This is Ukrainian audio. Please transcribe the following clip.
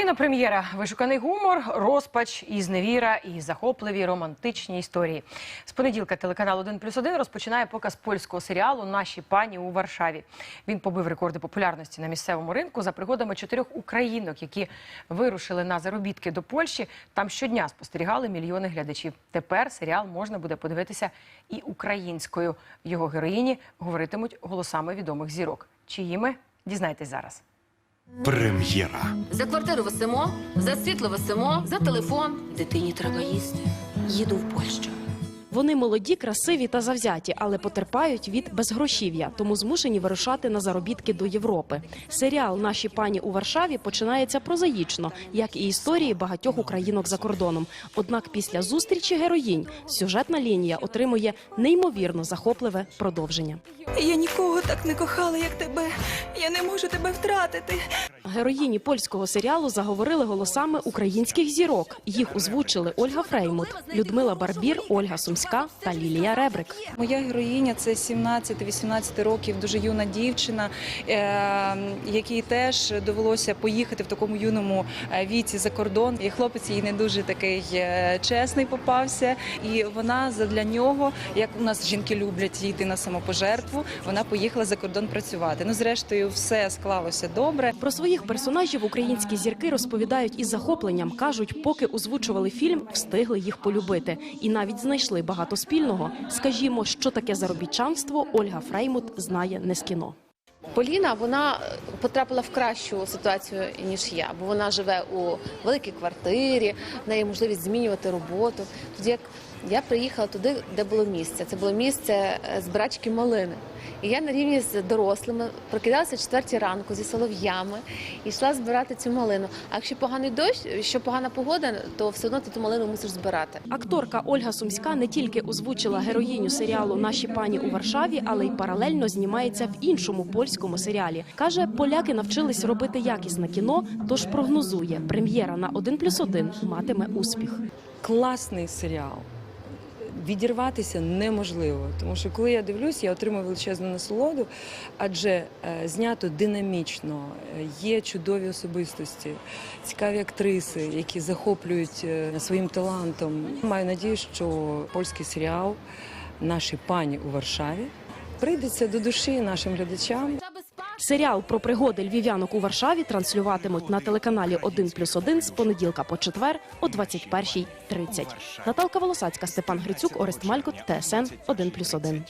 Кінопрем'єра, вишуканий гумор, розпач і зневіра, і захопливі романтичні історії. З понеділка телеканал 1 плюс 1 розпочинає показ польського серіалу Наші пані у Варшаві. Він побив рекорди популярності на місцевому ринку за пригодами чотирьох українок, які вирушили на заробітки до Польщі. Там щодня спостерігали мільйони глядачів. Тепер серіал можна буде подивитися і українською. Його героїні говоритимуть голосами відомих зірок. Чиїми дізнайтесь зараз. Прем'єра. За квартиру висимо, за світло висимо, за телефон. Дитині треба їсти. Їду в Польщу. Вони молоді, красиві та завзяті, але потерпають від безгрошів'я, тому змушені вирушати на заробітки до Європи. Серіал Наші пані у Варшаві починається прозаїчно, як і історії багатьох українок за кордоном. Однак після зустрічі героїнь сюжетна лінія отримує неймовірно захопливе продовження. Я нікого так не кохала, як тебе. Я не можу тебе втратити. Героїні польського серіалу заговорили голосами українських зірок. Їх озвучили Ольга Фреймут, Людмила Барбір, Ольга Сумська та Лілія Ребрик. Моя героїня це 17-18 років, дуже юна дівчина, е, якій теж довелося поїхати в такому юному е, віці за кордон. І хлопець їй не дуже такий е, чесний попався. І вона задля нього, як у нас жінки люблять йти на самопожертву, вона поїхала за кордон працювати. Ну, зрештою, все склалося добре. Про своїх персонажів українські зірки розповідають із захопленням. кажуть, поки озвучували фільм, встигли їх полюбити і навіть знайшли багато спільного. Скажімо, що таке заробітчанство, Ольга Фреймут знає не з кіно. Поліна вона е, потрапила в кращу ситуацію ніж я, бо вона живе у великій квартирі, в неї можливість змінювати роботу. Тоді як я приїхала туди, де було місце. Це було місце е, збирачки малини. І я на рівні з дорослими прокидалася четвертій ранку зі солов'ями і йшла збирати цю малину. А якщо поганий дощ, що погана погода, то все одно ти ту малину мусиш збирати. Акторка Ольга Сумська не тільки озвучила героїню серіалу Наші пані у Варшаві, але й паралельно знімається в іншому польському серіалі. каже, поляки навчились робити якісне кіно, тож прогнозує, прем'єра на 1+,1 матиме успіх. класний серіал. Відірватися неможливо, тому що коли я дивлюсь, я отримую величезну насолоду, адже е, знято динамічно, е, є чудові особистості, цікаві актриси, які захоплюють е, своїм талантом. Маю надію, що польський серіал Наші пані у Варшаві прийдеться до душі нашим глядачам. Серіал про пригоди львів'янок у Варшаві транслюватимуть на телеканалі 1+,1 з понеділка по четвер о 21.30. Наталка Волосацька, Степан Грицюк, Орест Малькот, ТСН 1+,1.